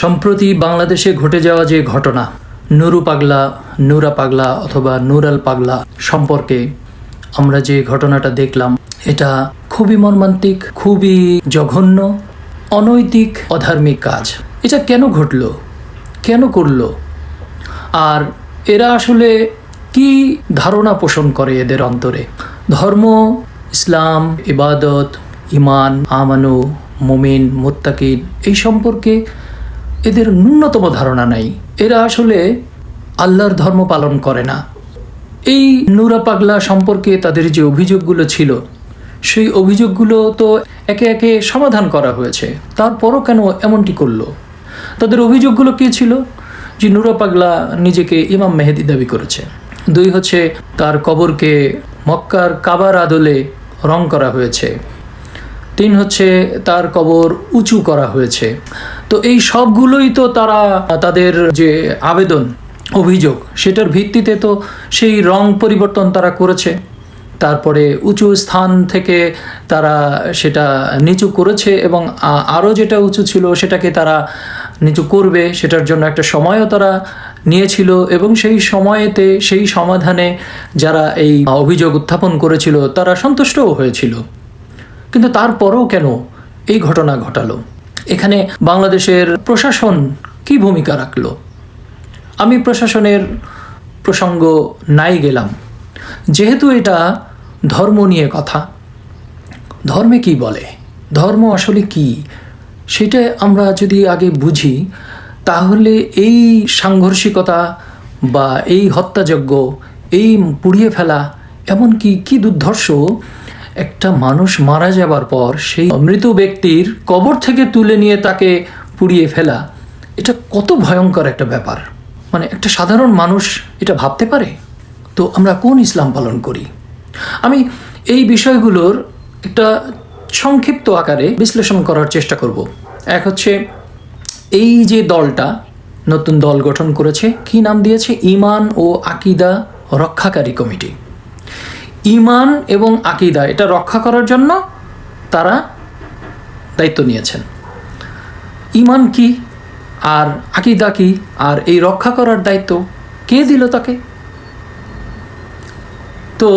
সম্প্রতি বাংলাদেশে ঘটে যাওয়া যে ঘটনা, নুরু পাগলা, নুরা পাগলা অথবা নুরাল পাগলা সম্পর্কে আমরা যে ঘটনাটা দেখলাম, এটা খুবই মর্মান্তিক, খুবই জঘন্য, অনৈতিক, অধার্মিক কাজ। এটা কেন ঘটলো? কেন করল? আর এরা আসলে কি ধারণা পোষণ করে এদের অন্তরে? ধর্ম, ইসলাম, ইবাদত, ইমান, আমানু, মুমিন, মুত্তাকিন, এই সম্পর্কে এদের ন্যূনতম ধারণা নাই। এরা আসলে আল্লাহর ধর্ম পালন করে না। এই নুরা পাগলা সম্পর্কে তাদের যে অভিযোগগুলো ছিল, সেই অভিযোগগুলো তো একে একে সমাধান করা হয়েছে। তারপরও কেন এমনটি করল? তাদের অভিযোগগুলো কী ছিল? যে নুরা পাগলা নিজেকে ইমাম মেহেদি দাবি করেছে। দুই হচ্ছে তার কবরকে মক্কার কাবার আদলে রং করা হয়েছে। তিন হচ্ছে তার কবর উঁচু করা হয়েছে। তো এই সবগুলোই তো তারা, তাদের যে আবেদন, অভিযোগ, সেটার ভিত্তিতে তো সেই রং পরিবর্তন তারা করেছে। তারপরে উঁচু স্থান থেকে তারা সেটা নিচু করেছে এবং আরও যেটা উঁচু ছিল সেটাকে তারা নিচু করবে, সেটার জন্য একটা সময়ও তারা নিয়েছিল এবং সেই সময়েতে, সেই সমাধানে যারা এই অভিযোগ উত্থাপন করেছিল, তারা সন্তুষ্টও হয়েছিল। কিন্তু তারপরেও কেন এই ঘটনা ঘটালো? এখানে বাংলাদেশের প্রশাসন কি ভূমিকা রাখল? আমি প্রশাসনের প্রসঙ্গ নাই গেলাম। যেহেতু এটা ধর্ম নিয়ে কথা, ধর্মে কি বলে? ধর্ম আসলে কি? সেটা আমরা যদি আগে বুঝি, তাহলে এই সাংঘর্ষিকতা বা এই হত্যাযজ্ঞ, এই পুড়িয়ে ফেলা, এমনকি কি দুর্ধর্ষ একটা মানুষ মারা যাবার পর সেই মৃত ব্যক্তির কবর থেকে তুলে নিয়ে তাকে পুড়িয়ে ফেলা, এটা কত ভয়ঙ্কর একটা ব্যাপার। মানে একটা সাধারণ মানুষ এটা ভাবতে পারে? তো আমরা কোন ইসলাম পালন করি? আমি এই বিষয়গুলোর একটা সংক্ষিপ্ত আকারে বিশ্লেষণ করার চেষ্টা করব। এক হচ্ছে, এই যে দলটা নতুন দল গঠন করেছে, কি নাম দিয়েছে? ইমান ও আকিদা রক্ষাকারী কমিটি। ইমান এবং আকিদা, এটা রক্ষা করার জন্য তারা দায়িত্ব নিয়েছেন। ইমান কি আর আকিদা কি আর এই রক্ষা করার দায়িত্ব কে দিল তাকে? তো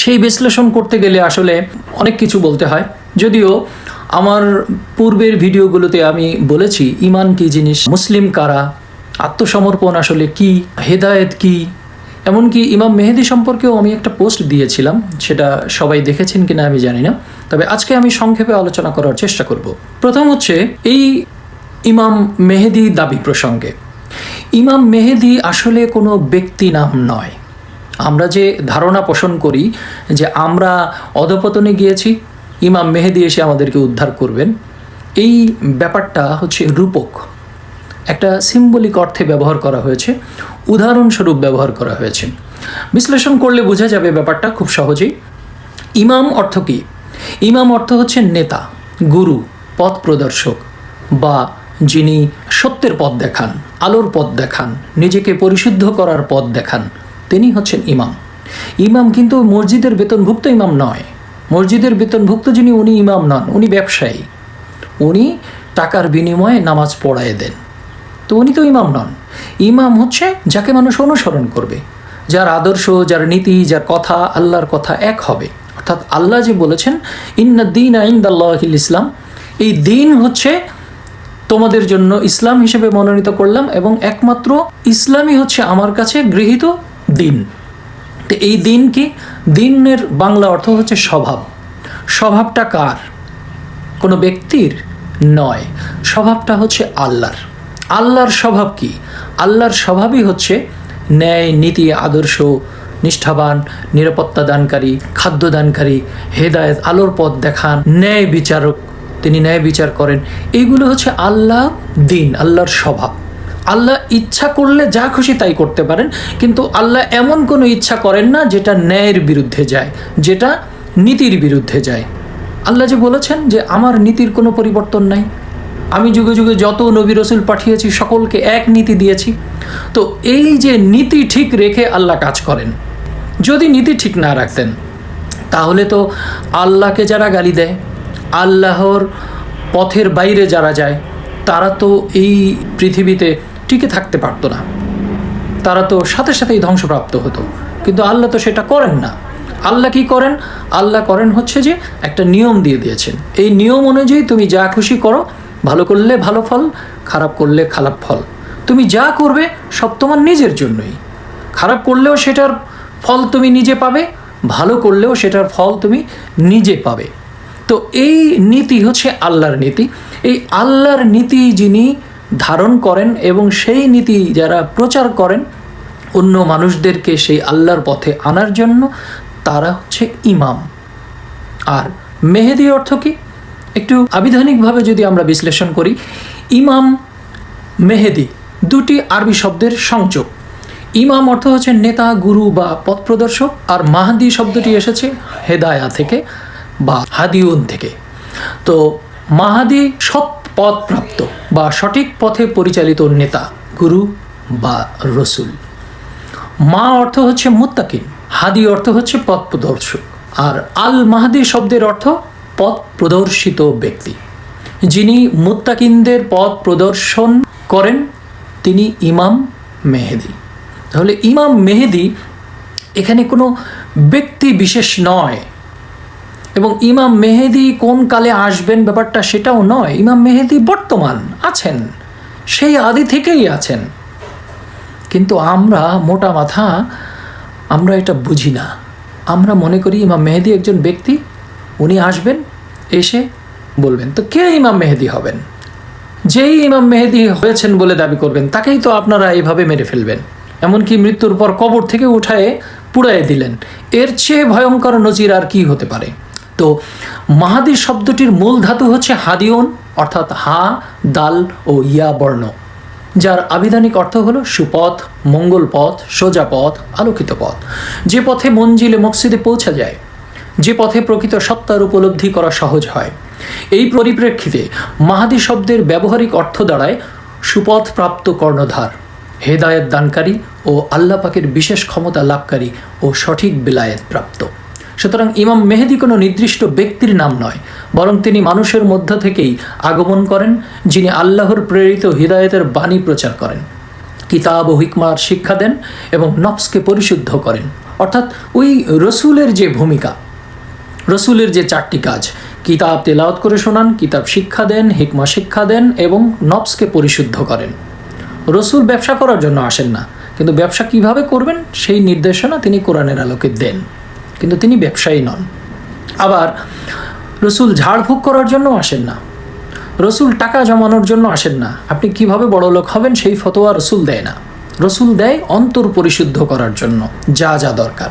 সেই বিশ্লেষণ করতে গেলে আসলে অনেক কিছু বলতে হয়। যদিও আমার পূর্বের ভিডিওগুলোতে আমি বলেছি ইমান কি জিনিস, মুসলিম কারা, আত্মসমর্পণ আসলে কি, হেদায়েত কি এমনকি ইমাম মেহেদি সম্পর্কেও আমি একটা পোস্ট দিয়েছিলাম, সেটা সবাই দেখেছেন কিনা আমি জানি না। তবে আজকে আমি সংক্ষেপে আলোচনা করার চেষ্টা করব। প্রথম হচ্ছে এই ইমাম মেহেদি দাবি প্রসঙ্গে। ইমাম মেহেদি আসলে কোনো ব্যক্তি নাম নয়। আমরা যে ধারণা পোষণ করি যে আমরা অধপতনে গিয়েছি, ইমাম মেহেদি এসে আমাদেরকে উদ্ধার করবেন, এই ব্যাপারটা হচ্ছে রূপক। একটা সিম্বলিক অর্থে ব্যবহার করা হয়েছে। উদাহরণস্বরূপ ব্যবহার করা হয়েছে। বিশ্লেষণ করলে বোঝা যাবে ব্যাপারটা খুব সহজেই। ইমাম অর্থ কী? ইমাম অর্থ হচ্ছে নেতা, গুরু, পথ প্রদর্শক বা যিনি সত্যের পথ দেখান, আলোর পথ দেখান, নিজেকে পরিশুদ্ধ করার পথ দেখান, তিনি হচ্ছেন ইমাম। ইমাম কিন্তু মসজিদের বেতনভুক্ত ইমাম নয়। মসজিদের বেতনভুক্ত যিনি, উনি ইমাম নন, উনি ব্যবসায়ী। উনি টাকার বিনিময়ে নামাজ পড়ায় দেন। তো উনি তো ইমাম নন। ইমাম হচ্ছে যাকে মানুষ অনুসরণ করবে। যার আদর্শ, যার নীতি, যার কথা আল্লাহর কথা এক হবে। অর্থাৎ আল্লাহ যে বলেছেন, ইন্না দিন আইন্দাল্লাহিল ইসলাম। এই দিন হচ্ছে তোমাদের জন্য ইসলাম হিসেবে মনোনীত করলাম এবং একমাত্র ইসলামই হচ্ছে আমার কাছে গৃহীত দিন। তো এই দিন কি? দিনের বাংলা অর্থ হচ্ছে স্বভাব। স্বভাবটা কার? কোনো ব্যক্তির নয়। স্বভাবটা হচ্ছে আল্লাহর। আল্লাহর স্বভাব কি? আল্লাহর স্বভাবই হচ্ছে ন্যায়, নীতি, আদর্শ, নিষ্ঠাবান, নিরাপত্তা দানকারী, খাদ্য দানকারী, হেদায়েত, আলোর পথ দেখান, ন্যায় বিচারক তিনি ন্যায় বিচার করেন। এইগুলো হচ্ছে আল্লাহ দিন, আল্লাহর স্বভাব। আল্লাহ ইচ্ছা করলে যা খুশি তাই করতে পারেন, কিন্তু আল্লাহ এমন কোনো ইচ্ছা করেন না যেটা ন্যায়ের বিরুদ্ধে যায়, যেটা নীতির বিরুদ্ধে যায়। আল্লাহ যে বলেছেন যে আমার নীতির কোনো পরিবর্তন নাই। আমি যুগে যুগে যত নবী রসুল পাঠিয়েছি, সকলকে এক নীতি দিয়েছি। তো এই যে নীতি ঠিক রেখে আল্লাহ কাজ করেন, যদি নীতি ঠিক না রাখতেন, তাহলে তো আল্লাহকে যারা গালি দেয়, আল্লাহর পথের বাইরে যারা যায়, তারা তো এই পৃথিবীতে টিকে থাকতে পারতো না। তারা তো সাথে সাথেই ধ্বংসপ্রাপ্ত হতো। কিন্তু আল্লাহ তো সেটা করেন না। আল্লাহ কি করেন? আল্লাহ করেন হচ্ছে যে একটা নিয়ম দিয়ে দিয়েছেন। এই নিয়ম অনুযায়ী তুমি যা খুশি করো ভালো করলে ভালো ফল, খারাপ করলে খারাপ ফল। তুমি যা করবে সব তোমার নিজের জন্যই। খারাপ করলেও সেটার ফল তুমি নিজে পাবে, ভালো করলেও সেটার ফল তুমি নিজে পাবে। তো এই নীতি হচ্ছে আল্লাহর নীতি। এই আল্লাহর নীতি যিনি ধারণ করেন এবং সেই নীতি যারা প্রচার করেন, অন্য মানুষদেরকে সেই আল্লাহর পথে আনার জন্য তারা হচ্ছে ইমাম। আর মেহেদি অর্থ কি? একটু আবিধানিকভাবে যদি আমরা বিশ্লেষণ করি, ইমাম মেহেদি দুটি আরবি শব্দের সংযোগ। ইমাম অর্থ হচ্ছে নেতা, গুরু বা পথ প্রদর্শক, আর মাহাদি শব্দটি এসেছে হেদায়া থেকে বা হাদিউন থেকে। তো মাহাদি সৎ পথ প্রাপ্ত বা সঠিক পথে পরিচালিত নেতা, গুরু বা রসুল। মা অর্থ হচ্ছে মুত্তাকিন, হাদি অর্থ হচ্ছে পথ প্রদর্শক, আর আল মাহাদি শব্দের অর্থ পথ প্রদর্শিত ব্যক্তি। যিনি মুত্তাকিনদের পথ প্রদর্শন করেন, তিনি ইমাম মেহেদি। তাহলে ইমাম মেহেদি এখানে কোনো ব্যক্তি বিশেষ নয়। এবং ইমাম মেহেদি কোন কালে আসবেন ব্যাপারটা সেটাও নয়। ইমাম মেহেদি বর্তমান আছেন, সেই আদি থেকেই আছেন। কিন্তু আমরা মোটা মাথা, আমরা এটা বুঝি না। আমরা মনে করি ইমাম মেহেদি একজন ব্যক্তি উনি আসবেন, এসে বলবেন, তো কে ইমাম মেহেদি হবেন? যেই ইমাম মেহেদি হয়েছেন বলে দাবি করবেন, তাকেই তো আপনারা এইভাবে মেরে ফেলবেন। এমনকি মৃত্যুর পর কবর থেকে উঠায়ে পুড়ায় দিলেন। এর চেয়ে ভয়ঙ্কর নজির আর কি হতে পারে? তো মাহাদি শব্দটির মূল ধাতু হচ্ছে হাদিউন, অর্থাৎ হা, দাল ও ইয়া বর্ণ, যার আবিধানিক অর্থ হলো সুপথ, মঙ্গল পথ, সোজা পথ, আলোকিত পথ। যে পথে মঞ্জিলে মসজিদে পৌঁছা যায় যে পথে প্রকৃত সত্তার উপলব্ধি করা সহজ হয়। এই পরিপ্রেক্ষিতে মাহাদি শব্দের ব্যবহারিক অর্থ দ্বারায় সুপথ প্রাপ্ত কর্ণধার, হেদায়েত দানকারী ও আল্লাহ পাকের বিশেষ ক্ষমতা লাভকারী ও সঠিক বেলায়েত প্রাপ্ত। সুতরাং ইমাম মেহেদি কোনো নির্দিষ্ট ব্যক্তির নাম নয়, বরং তিনি মানুষের মধ্য থেকেই আগমন করেন, যিনি আল্লাহর প্রেরিত হৃদায়তের বাণী প্রচার করেন, কিতাব ও হিকমার শিক্ষা দেন এবং নফসকে পরিশুদ্ধ করেন। অর্থাৎ ওই রসুলের যে ভূমিকা রসুলের যে চারটি কাজ, কিতাব তেলাওয়াত করে শোনান, কিতাব শিক্ষা দেন, হিকমা শিক্ষা দেন এবং নবসকে পরিশুদ্ধ করেন। রসুল ব্যবসা করার জন্য আসেন না, কিন্তু ব্যবসা কীভাবে করবেন সেই নির্দেশনা তিনি কোরআনের আলোকে দেন, কিন্তু তিনি ব্যবসায়ী নন। আবার রসুল ঝাড়ফুঁক করার জন্য আসেন না, রসুল টাকা জমানোর জন্য আসেন না, আপনি কীভাবে বড় লোক হবেন সেই ফতোয়া রসুল দেয় না। রসুল দেয় অন্তর পরিশুদ্ধ করার জন্য, যা যা দরকার।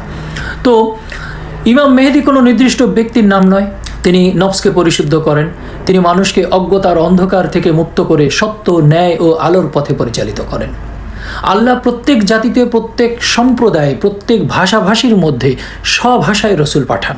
তো ইমাম মেহেদি কোনো নির্দিষ্ট ব্যক্তির নাম নয়। তিনি নফসকে পরিশুদ্ধ করেন। তিনি মানুষকে অজ্ঞতার অন্ধকার থেকে মুক্ত করে সত্য, ন্যায় ও আলোর পথে পরিচালিত করেন। আল্লাহ প্রত্যেক জাতিতে, প্রত্যেক সম্প্রদায়ে, প্রত্যেক ভাষাভাষীর মধ্যে স্বভাষায় রসুল পাঠান।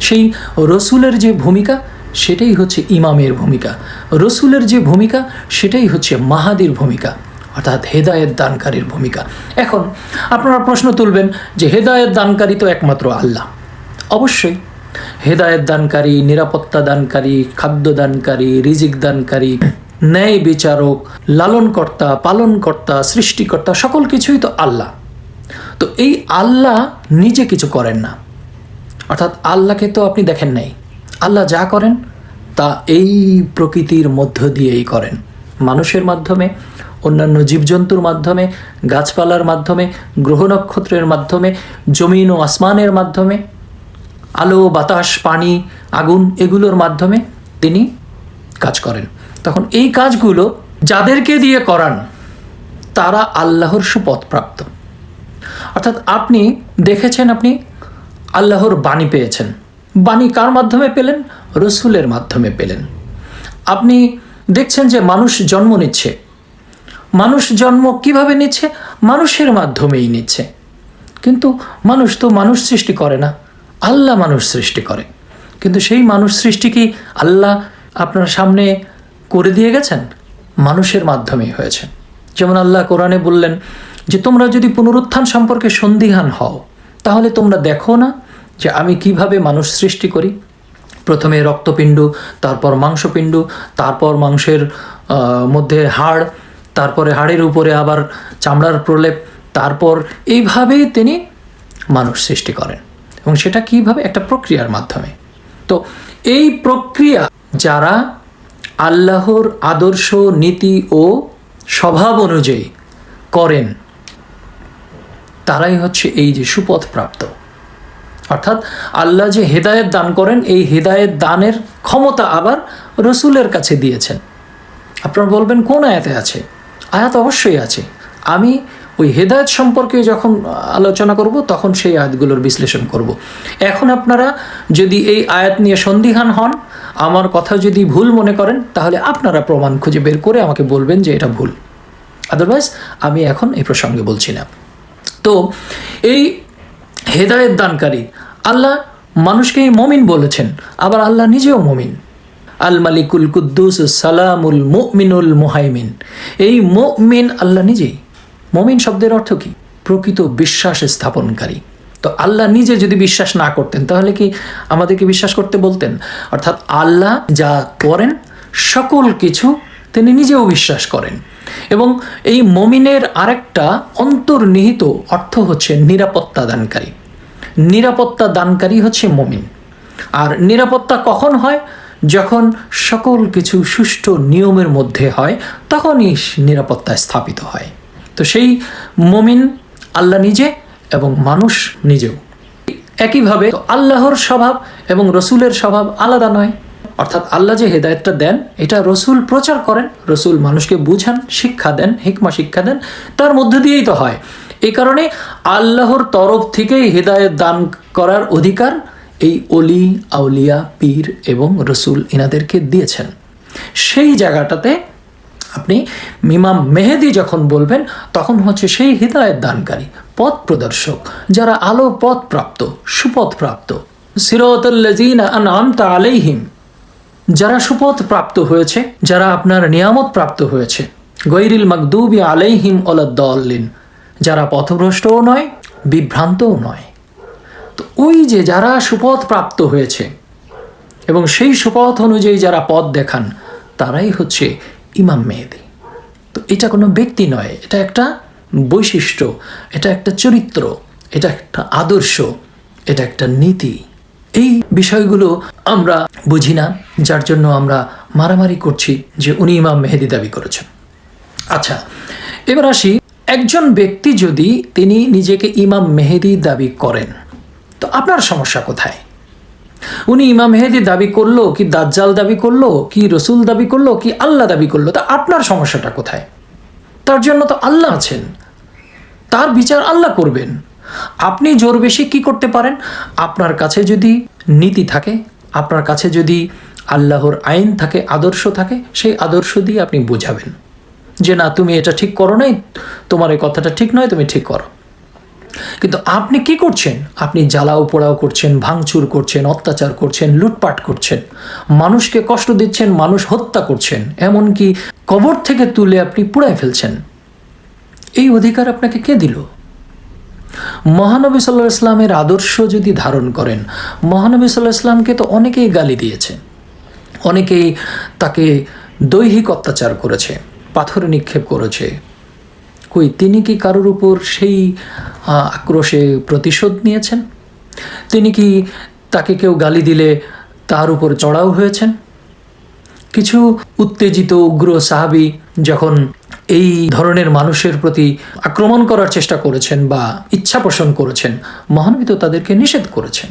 সেই রসুলের যে ভূমিকা, সেটাই হচ্ছে ইমামের ভূমিকা। রসুলের যে ভূমিকা, সেটাই হচ্ছে মাহাদির ভূমিকা। অর্থাৎ হেদায়েত দানকারীর ভূমিকা। এখন আপনারা প্রশ্ন তুলবেন যে হেদায়েত দানকারী তো একমাত্র আল্লাহ। অবশ্যই হেদায়েত দানকারী, নিরাপত্তা দানকারী, খাদ্য দানকারী, রিজিক দানকারী, ন্যায় বিচারক, লালনকর্তা, পালনকর্তা, সৃষ্টিকর্তা, সকল কিছুই তো আল্লাহ। তো এই আল্লাহ নিজে কিছু করেন না। অর্থাৎ আল্লাহকে তো আপনি দেখেন নাই। আল্লাহ যা করেন তা এই প্রকৃতির মধ্য দিয়েই করেন। মানুষের মাধ্যমে অন্যান্য জীবজন্তুর মাধ্যমে, গাছপালার মাধ্যমে, গ্রহ নক্ষত্রের মাধ্যমে, জমিন ও আসমানের মাধ্যমে, আলো, বাতাস, পানি, আগুন এগুলোর মাধ্যমে তিনি কাজ করেন। তখন এই কাজগুলো যাদেরকে দিয়ে করান, তারা আল্লাহর সুপথপ্রাপ্ত অর্থাৎ আপনি দেখেছেন আপনি, আল্লাহর বাণী পেয়েছেন। বাণী কার মাধ্যমে পেলেন? রসুলের মাধ্যমে পেলেন। আপনি দেখছেন যে মানুষ জন্ম নিচ্ছে মানুষ জন্ম কীভাবে নিচ্ছে? মানুষের মাধ্যমেই নিচ্ছে। কিন্তু মানুষ তো মানুষ সৃষ্টি করে না। আল্লাহ মানুষ সৃষ্টি করে। কিন্তু সেই মানুষ সৃষ্টি কি আল্লাহ আপনার সামনে করে দিয়ে গেছেন? মানুষের মাধ্যমেই হয়েছে। যেমন আল্লাহ কোরআনে বললেন যে, তোমরা যদি পুনরুত্থান সম্পর্কে সন্দিহান হও, তাহলে তোমরা দেখো না যে আমি কীভাবে মানুষ সৃষ্টি করি। প্রথমে রক্তপিণ্ড, তারপর মাংসপিণ্ড, তারপর মাংসের মধ্যে হাড় তারপরে হাড়ের উপরে আবার চামড়ার প্রলেপ, তারপর এইভাবেই তিনি মানুষ সৃষ্টি করেন এবং সেটা কীভাবে? একটা প্রক্রিয়ার মাধ্যমে। তো এই প্রক্রিয়া যারা আল্লাহর আদর্শ, নীতি ও স্বভাব অনুযায়ী করেন, তারাই হচ্ছে এই যে সুপথ প্রাপ্ত। অর্থাৎ আল্লাহ যে হেদায়েত দান করেন, এই হেদায়েত দানের ক্ষমতা আবার রসুলের কাছে দিয়েছেন। আপনারা বলবেন, কোন আয়াতে আছে? আয়াত অবশ্যই আছে। আমি ওই হেদায়েত সম্পর্কে যখন আলোচনা করব, তখন সেই আয়াতগুলোর বিশ্লেষণ করব। এখন আপনারা যদি এই আয়াত নিয়ে সন্দিহান হন, আমার কথা যদি ভুল মনে করেন, তাহলে আপনারা প্রমাণ খুঁজে বের করে আমাকে বলবেন যে এটা ভুল। আদারওয়াইজ আমি এখন এই প্রসঙ্গে বলছি না। তো, এই হেদায়েত দানকারী, আল্লাহ মানুষকে মমিন বলেছেন, আবার আল্লাহ নিজেও মমিন। আল মালিকুল কুদ্দুস সালামুল মুমিনুল মুহাইমিন। এই মুমিন আল্লাহ নিজেই। মমিন শব্দের অর্থ কি? প্রকৃত বিশ্বাস স্থাপনকারী। তো আল্লাহ নিজে যদি বিশ্বাস না করতেন, তাহলে কি আমাদেরকে বিশ্বাস করতে বলতেন? অর্থাৎ আল্লাহ যা করেন, সকল কিছু তিনি নিজেও বিশ্বাস করেন। এবং এই মমিনের আরেকটা অন্তর্নিহিত অর্থ হচ্ছে নিরাপত্তা দানকারী। নিরাপত্তা দানকারী হচ্ছে মমিন। আর নিরাপত্তা কখন হয়? যখন সকল কিছু সুষ্ঠু নিয়মের মধ্যে হয়, তখনই নিরাপত্তা স্থাপিত হয়। তো সেই মমিন আল্লাহ নিজে এবং মানুষ নিজেও। একইভাবে আল্লাহর স্বভাব এবং রসুলের স্বভাব আলাদা নয়। অর্থাৎ আল্লাহ যে হেদায়তটা দেন, এটা রসুল প্রচার করেন, রসুল মানুষকে বুঝান, শিক্ষা দেন, হিকমা শিক্ষা দেন, তার মধ্য দিয়েই তো হয়। এই কারণে আল্লাহর তরফ থেকেই হেদায়ত দান করার অধিকার এই অলি, আউলিয়া, পীর এবং রসুল ইনাদেরকে দিয়েছেন। সেই জায়গাটাতে আপনি মিমাম মেহেদি যখন বলবেন, তখন হচ্ছে সেই হৃদায়ত দানকারী, পথ প্রদর্শক, যারা আলো পথ প্রাপ্ত, সুপথ প্রাপ্ত। সিরতুল্লাজিনা আলাইহিম, যারা সুপথ প্রাপ্ত হয়েছে, যারা আপনার নিয়ামত প্রাপ্ত হয়েছে। গৈরিল মাকদুবি আলাইহিম ওলাদ্দলিন যারা পথভ্রষ্টও নয়, বিভ্রান্তও নয়। তো ওই যে যারা সুপথ প্রাপ্ত হয়েছে এবং সেই সুপথ অনুযায়ী যারা পথ দেখান, তারাই হচ্ছে ইমাম মেহেদি। তো এটা কোনো ব্যক্তি নয়, এটা একটা বৈশিষ্ট্য, এটা একটা চরিত্র, এটা একটা আদর্শ, এটা একটা নীতি। এই বিষয়গুলো আমরা বুঝি না, যার জন্য আমরা মারামারি করছি যে উনি ইমাম মেহেদি দাবি করেছেন। আচ্ছা এবার আসি, একজন ব্যক্তি যদি তিনি নিজেকে ইমাম মেহেদি দাবি করেন তো আপনার সমস্যা কোথায়? উনি ইমাম মেহেদি দাবি করল, কি দাজ্জাল দাবি করল, কি রসুল দাবি করল, কি আল্লাহ দাবি করল, তা আপনার সমস্যাটা কোথায়? তার জন্য তো আল্লাহ আছেন। তার বিচার আল্লাহ করবেন। আপনি জোর বেশি কি করতে পারেন? আপনার কাছে যদি নীতি থাকে, আপনার কাছে যদি আল্লাহর আইন থাকে, আদর্শ থাকে, সেই আদর্শ দিয়ে আপনি বোঝাবেন। যে না, তুমি এটা ঠিক করো নাই, তোমার এই কথাটা ঠিক নয়, তুমি ঠিক করো। কিন্তু আপনি কি করছেন? আপনি জ্বালাও পোড়াও করছেন, ভাঙচুর করছেন, অত্যাচার করছেন, লুটপাট করছেন। মানুষকে কষ্ট দিচ্ছেন, মানুষ হত্যা করছেন। এমনকি কবর থেকে তুলে আপনি পুড়ায় ফেলছেন। এই অধিকার আপনাকে কে দিল? মহানবী সাল্লাহ ইসলামের আদর্শ যদি ধারণ করেন, মহানবী সাল্লাহ ইসলামকে তো অনেকেই গালি দিয়েছে। অনেকেই তাকে দৈহিক অত্যাচার করেছে, পাথর নিক্ষেপ করেছে কই তিনি কি কারোর উপর সেই আক্রোশে প্রতিশোধ নিয়েছেন? তিনি কি তাকে কেউ গালি দিলে তার উপর চড়াও হয়েছেন? কিছু উত্তেজিত উগ্র সাহাবি যখন এই ধরনের মানুষের প্রতি আক্রমণ করার চেষ্টা করেছেন বা ইচ্ছা পোষণ করেছেন, মহানবী তো তাদেরকে নিষেধ করেছেন।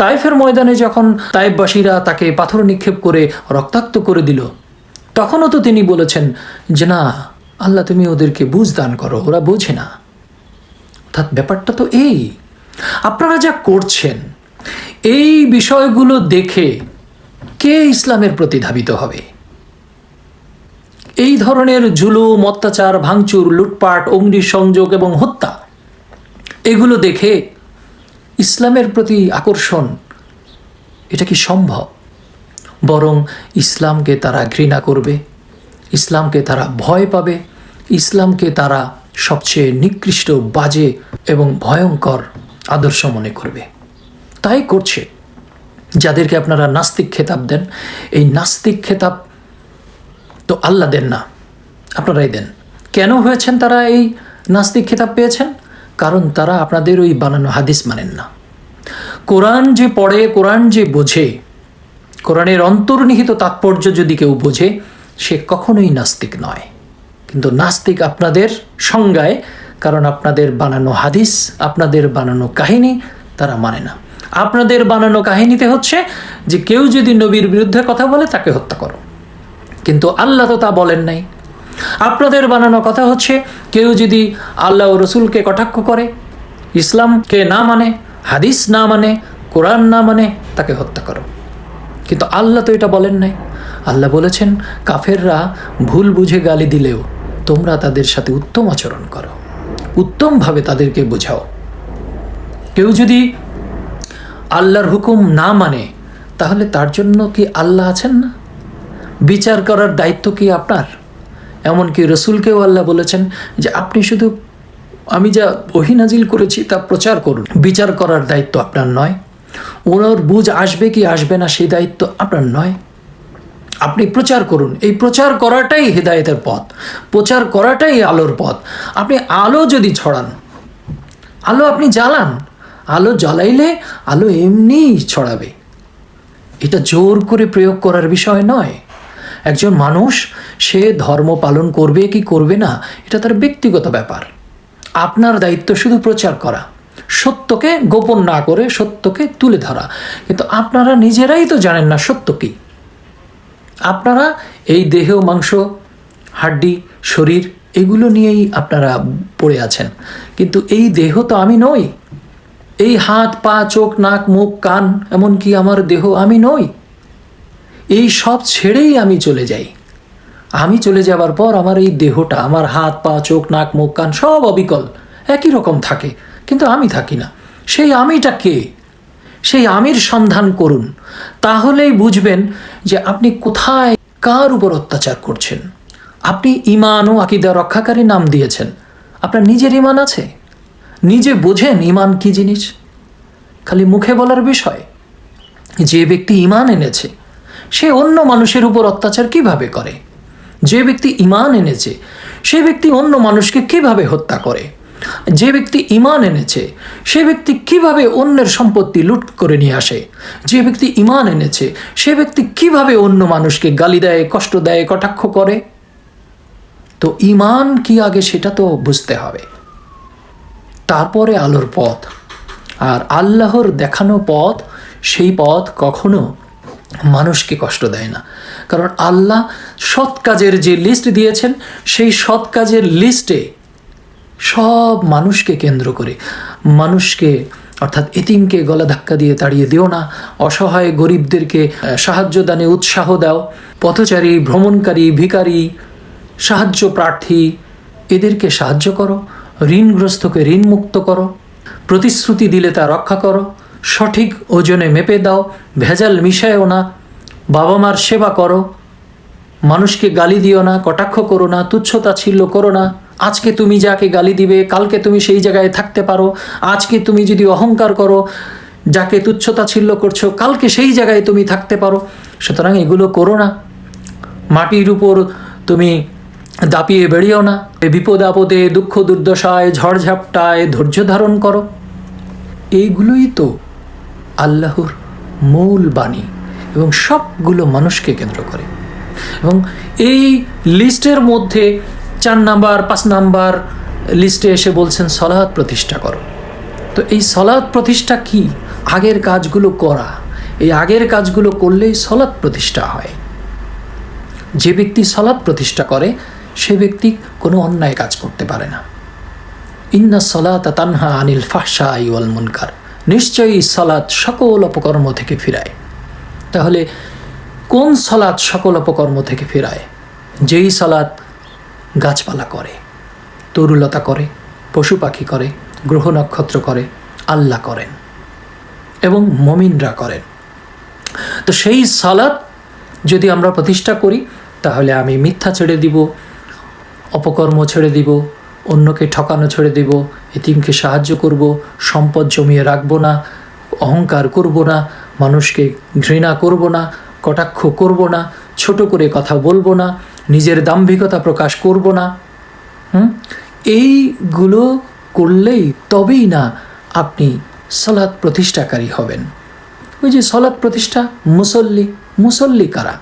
তাইফের ময়দানে যখন তাইফবাসীরা তাকে পাথর নিক্ষেপ করে রক্তাক্ত করে দিল, তখনও তো তিনি বলেছেন যে না আল্লাহ তুমি ওদেরকে বুঝ দান করো, ওরা বোঝে না। অর্থাৎ ব্যাপারটা তো এই, আপনারা যা করছেন, এই বিষয়গুলো দেখে কে ইসলামের প্রতি ধাবিত হবে? এই ধরনের জুলুম, অত্যাচার, ভাঙচুর, লুটপাট অগ্নি সংযোগ এবং হত্যা, এগুলো দেখে ইসলামের প্রতি আকর্ষণ, এটা কি সম্ভব? বরং ইসলামকে তারা ঘৃণা করবে, ইসলামকে তারা ভয় পাবে ইসলামকে তারা সবচেয়ে নিকৃষ্ট, বাজে এবং ভয়ঙ্কর আদর্শ মনে করবে। তাই করছে। যাদেরকে আপনারা নাস্তিক খেতাব দেন, এই নাস্তিক খেতাব তো আল্লাহ দেন না, আপনারাই দেন। কেন হয়েছেন তারা এই নাস্তিক খেতাব পেয়েছেন? কারণ তারা আপনাদের ওই বানানো হাদিস মানেন না। কোরআন যে পড়ে, কোরআন যে বোঝে, কোরআনের অন্তর্নিহিত তাৎপর্য যদি কেউ বোঝে, সে কখনোই নাস্তিক নয়। কিন্তু নাস্তিক আপনাদের সংজ্ঞায়, কারণ আপনাদের বানানো হাদিস, আপনাদের বানানো কাহিনী, তারা মানে না। আপনাদের বানানো কাহিনীতে হচ্ছে যে কেউ যদি নবীর বিরুদ্ধে কথা বলে, তাকে হত্যা করো। কিন্তু আল্লাহ তো তা বলেন নাই। আপনাদের বানানো কথা হচ্ছে, কেউ যদি আল্লাহ ও রসুলকে কটাক্ষ করে, ইসলামকে না মানে হাদিস না মানে কোরআন না মানে তাকে হত্যা করো। কিন্তু আল্লাহ তো এটা বলেন নাই। আল্লাহ বলেছেন, কাফেররা ভুল বুঝে গালি দিলেও তোমরা তাদের সাথে উত্তম আচরণ করো। উত্তমভাবে তাদেরকে বোঝাও। কেউ যদি আল্লাহর হুকুম না মানে তাহলে তার জন্য কি আল্লাহ আছেন না? বিচার করার দায়িত্ব কি আপনার? এমনকি রসুলকেও আল্লাহ বলেছেন যে, আপনি শুধু আমি যা ওহিনাজিল করেছি তা প্রচার করুন। বিচার করার দায়িত্ব আপনার নয়। ওনার বুঝ আসবে কি আসবে না সেই দায়িত্ব আপনার নয়। আপনি প্রচার করুন। এই প্রচার করাটাই হৃদায়তের পথ। প্রচার করাটাই আলোর পথ। আপনি আলো যদি ছড়ান, আলো আপনি জ্বালান, আলো জ্বালাইলে আলো এমনিই ছড়াবে। এটা জোর করে প্রয়োগ করার বিষয় নয়। একজন মানুষ, সে ধর্ম পালন করবে কি করবে না, এটা তার ব্যক্তিগত ব্যাপার। আপনার দায়িত্ব শুধু প্রচার করা। সত্যকে গোপন না করে সত্যকে তুলে ধরা। কিন্তু আপনারা নিজেরাই তো জানেন না সত্য কী। আপনারা এই দেহ, মাংস, হাড্ডি, শরীর এগুলো নিয়েই আপনারা পড়ে আছেন। কিন্তু এই দেহ তো আমি নই। এই হাত, পা, চোখ, নাক, মুখ, কান, এমনকি আমার দেহ আমি নই। এই সব ছেড়েই আমি চলে যাই। আমি চলে যাবার পর আমার এই দেহটা, আমার হাত, পা, চোখ, নাক, মুখ, কান সব অবিকল। একই রকম থাকে, কিন্তু আমি থাকি না। সেই আমিটা কে? সেই আমির সন্ধান করুন। তাহলেই বুঝবেন যে আপনি কোথায়, কার উপর অত্যাচার করছেন। আপনি ইমান ও আকিদা রক্ষাকারী নাম দিয়েছেন। আপনার নিজের ইমান আছে? নিজে বোঝেন ইমান কি জিনিস? খালি মুখে বলার বিষয়, যে ব্যক্তি ইমান এনেছে, সে অন্য মানুষের উপর অত্যাচার কীভাবে করে? যে ব্যক্তি ইমান এনেছে, সে ব্যক্তি অন্য মানুষকে কীভাবে হত্যা করে? যে ব্যক্তি ইমান এনেছে, সে ব্যক্তি কীভাবে অন্যের সম্পত্তি লুট করে নিয়ে আসে? যে ব্যক্তি ইমান এনেছে, সে ব্যক্তি কীভাবে অন্য মানুষকে গালি দেয়, কষ্ট দেয়, কটাক্ষ করে? তো ইমান কি আগে সেটা তো বুঝতে হবে। তারপরে আলোর পথ। আর আল্লাহর দেখানো পথ, সেই পথ কখনো মানুষকে কষ্ট দেয় না। কারণ আল্লাহ সৎ কাজের যে লিস্ট দিয়েছেন, সেই সৎ কাজের লিস্টে সব মানুষকে কেন্দ্র করে। মানুষকে, অর্থাৎ এতিমকে গলা ধাক্কা দিয়ে তাড়িয়ে দিও না। অসহায় গরিবদেরকে সাহায্য দানে উৎসাহ দাও। পথচারী, ভ্রমণকারী, ভিখারি, সাহায্য প্রার্থী, এদেরকে সাহায্য করো। ঋণগ্রস্তকে ঋণ মুক্ত করো। প্রতিশ্রুতি দিলে তা রক্ষা করো। সঠিক ওজনে মেপে দাও। ভেজাল মিশায়ও না। বাবা মার সেবা করো। মানুষকে গালি দিও না, কটাক্ষ করো না, তুচ্ছতাচ্ছিল্য করো না। আজকে তুমি যাকে গালি দিবে, কালকে তুমি সেই জায়গায় থাকতে পারো। আজকে তুমি যদি অহংকার করো, যাকে তুচ্ছতা তুচ্ছতাচ্ছিল্য করছ, কালকে সেই জায়গায় তুমি থাকতে পারো। সুতরাং এগুলো করো না। মাটির উপর তুমি দাপিয়ে বেরিয়েও না। বিপদ আপদে, দুঃখ দুর্দশায় ঝড়ঝাপটায় ধৈর্য ধারণ করো। এইগুলোই তো আল্লাহর মূল বাণী এবং সবগুলো মানুষকে কেন্দ্র করে। এবং এই লিস্টের মধ্যে চার নাম্বার, পাঁচ নাম্বার লিস্টে এসে বলছেন, সলাৎ প্রতিষ্ঠা করো। তো এই সলাৎ প্রতিষ্ঠা কি? আগের কাজগুলো করা। এই আগের কাজগুলো করলেই সলাৎ প্রতিষ্ঠা হয়। যে ব্যক্তি সলাৎ প্রতিষ্ঠা করে, সে ব্যক্তি কোনো অন্যায় কাজ করতে পারে না। ইন্না সলাত তানহা আনিল ফাহসা ইউল মুনকার। নিশ্চয়ই সলাৎ সকল অপকর্ম থেকে ফিরায়। তাহলে কোন সলাৎ সকল অপকর্ম থেকে ফিরায়? যেই সলাৎ গাছপালা করে, তরুলতা করে, পশু পাখি করে, গ্রহ নক্ষত্র করে, আল্লাহ করেন এবং মমিনরা করেন। তো সেই সালাত যদি আমরা প্রতিষ্ঠা করি, তাহলে আমি মিথ্যা ছেড়ে দিব, অপকর্ম ছেড়ে দিব, অন্যকে ঠকানো ছেড়ে দিব, এতিমকে সাহায্য করব, সম্পদ জমিয়ে রাখব না, অহংকার করব না, মানুষকে ঘৃণা করব না, কটাক্ষ করব না, ছোট করে কথা বলব না নিজের দাম্ভিকতা প্রকাশ করব না। হুম? এইগুলো করলেই তবেই না আপনি সলাৎ প্রতিষ্ঠাকারী হবেন। ওই যে সলাৎ প্রতিষ্ঠা, মুসল্লি মুসল্লি কারা?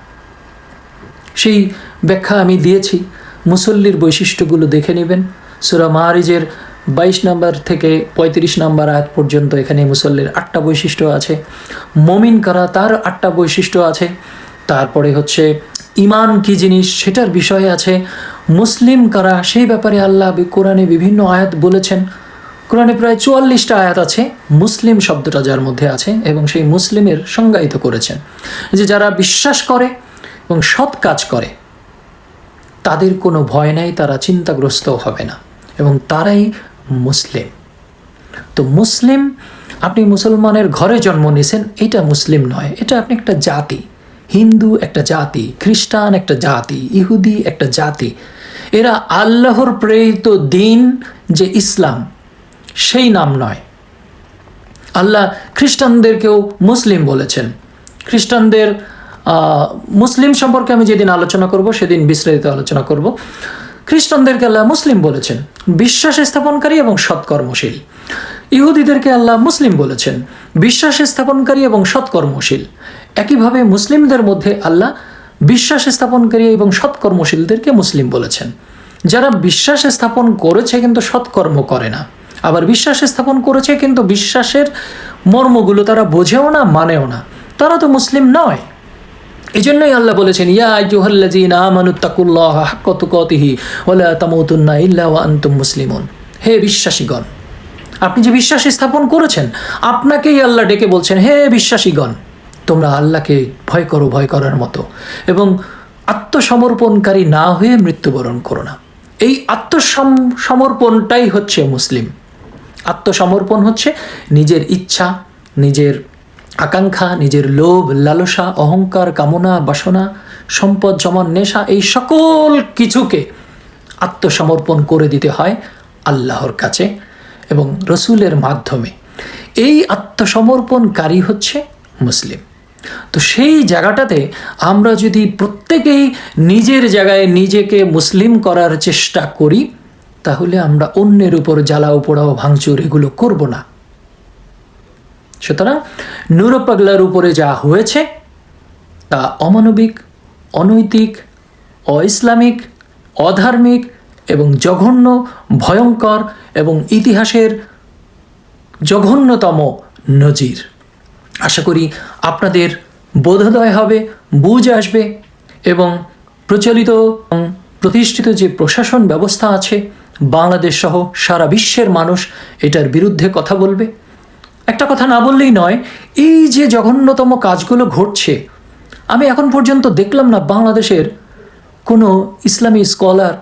সেই ব্যাখ্যা আমি দিয়েছি। মুসল্লির বৈশিষ্ট্যগুলো দেখে নেবেন। সুরা মাহারিজের বাইশ নাম্বার থেকে পঁয়ত্রিশ নাম্বার আয়াত পর্যন্ত এখানে মুসল্লির আটটা বৈশিষ্ট্য আছে। মমিন কারা, তার আটটা বৈশিষ্ট্য আছে। তারপরে হচ্ছে ইমান কি জিনিস সেটার বিষয়ে আছে। মুসলিম কারা সেই ব্যাপারে আল্লাহ কোরআনে বিভিন্ন আয়াত বলেছেন। কোরআনে প্রায় চুয়াল্লিশটা আয়াত আছে, মুসলিম শব্দটা যার মধ্যে আছে এবং সেই মুসলিমের সংজ্ঞায়িত করেছেন। যে যারা বিশ্বাস করে এবং সৎ কাজ করে, তাদের কোনো ভয় নাই, তারা চিন্তাগ্রস্ত হবে না এবং তারাই মুসলিম। তো মুসলিম, আপনি মুসলমানের ঘরে জন্ম নিয়েছেন, এটা মুসলিম নয়, এটা আপনি একটা জাতি। হিন্দু একটা জাতি, খ্রিস্টান একটা জাতি, ইহুদি একটা জাতি। এরা আল্লাহর প্রেরিত দিন যে ইসলাম, সেই নাম নয়। আল্লাহ খ্রিস্টানদেরকেও মুসলিম বলেছেন। খ্রিস্টানদের মুসলিম সম্পর্কে আমি যেদিন আলোচনা করব, সেদিন বিস্তারিত আলোচনা করব। খ্রিস্টানদেরকে আল্লাহ মুসলিম বলেছেন, বিশ্বাস স্থাপনকারী এবং সৎকর্মশীল। ইহুদিদেরকে আল্লাহ মুসলিম বলেছেন, বিশ্বাস স্থাপনকারী এবং সৎকর্মশীল। একইভাবে মুসলিমদের মধ্যে আল্লাহ বিশ্বাস স্থাপনকারী এবং সৎকর্মশীলদেরকে মুসলিম বলেছেন। যারা বিশ্বাস স্থাপন করেছে কিন্তু সৎকর্ম করে না। আবার বিশ্বাস স্থাপন করেছে কিন্তু বিশ্বাসের মর্মগুলো তারা বোঝেও না, মানেও না। তারা তো মুসলিম নয়। এই জন্যই আল্লাহ বলেছেন, ইয়া আইয়ুহাল্লাযীনা আমানুত্তাকুল্লাহ হে বিশ্বাসীগণ, আপনি যে বিশ্বাস স্থাপন করেছেন, আপনাকেই আল্লাহ ডেকে বলছেন, হে বিশ্বাসীগণ তোমরা আল্লাহকে ভয় করো, ভয় করার মতো। এবং আত্মসমর্পণকারী না হয়ে মৃত্যুবরণ করো না। এই আত্মসম সমর্পণটাই হচ্ছে মুসলিম। আত্মসমর্পণ হচ্ছে নিজের ইচ্ছা, নিজের আকাঙ্ক্ষা, নিজের লোভ, লালসা, অহংকার, কামনা, বাসনা, সম্পদ জমান নেশা, এই সকল কিছুকে আত্মসমর্পণ করে দিতে হয় আল্লাহর কাছে এবং রসুলের মাধ্যমে। এই আত্মসমর্পণকারী হচ্ছে মুসলিম। তো সেই জায়গাটাতে আমরা যদি প্রত্যেকেই নিজের জায়গায় নিজেকে মুসলিম করার চেষ্টা করি, তাহলে আমরা অন্যের উপর জ্বালাও পোড়াও ভাঙচুর এগুলো করব না। সুতরাং নুরপাগলার উপরে যা হয়েছে, তা অমানবিক, অনৈতিক, অইসলামিক, অধার্মিক এবং জঘন্য, ভয়ঙ্কর এবং ইতিহাসের জঘন্যতম নজির। আশা করি আপনাদের বোধোদয় হবে, বুঝ আসবে এবং প্রচলিত প্রতিষ্ঠিত যে প্রশাসন ব্যবস্থা আছে, বাংলাদেশ সহ সারা বিশ্বের মানুষ এটার বিরুদ্ধে কথা বলবে। একটা কথা না বললেই নয়, এই যে জঘন্যতম কাজগুলো ঘটছে, আমি এখন পর্যন্ত দেখলাম না বাংলাদেশের কোনো ইসলামী স্কলার,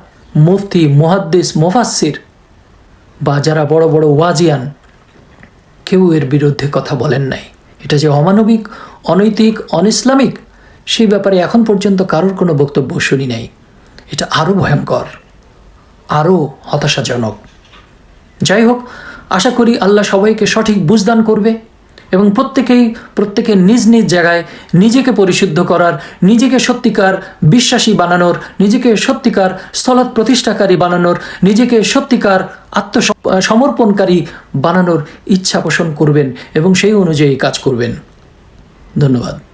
মুফতি, মুহাদ্দিস মুফাসির বা যারা বড় বড় ওয়াজিয়ান, কেউ এর বিরুদ্ধে কথা বলেন নাই। এটা যে অমানবিক, অনৈতিক অনইসলামিক সেই ব্যাপারে এখন পর্যন্ত কারোর কোনো বক্তব্য শুনি নাই। এটা আরও ভয়ঙ্কর আরও হতাশাজনক। যাই হোক, আশা করি আল্লাহ সবাইকে সঠিক বুঝদান করবে। এবং প্রত্যেকেই, প্রত্যেকে নিজ নিজ জায়গায় নিজেকে পরিশুদ্ধ করার, নিজেকে সত্যিকার বিশ্বাসী বানানোর, নিজেকে সত্যিকার স্থলত প্রতিষ্ঠাকারী বানানোর, নিজেকে সত্যিকার আত্মসমর্পণকারী বানানোর ইচ্ছা পোষণ করবেন এবং সেই অনুযায়ী কাজ করবেন। ধন্যবাদ।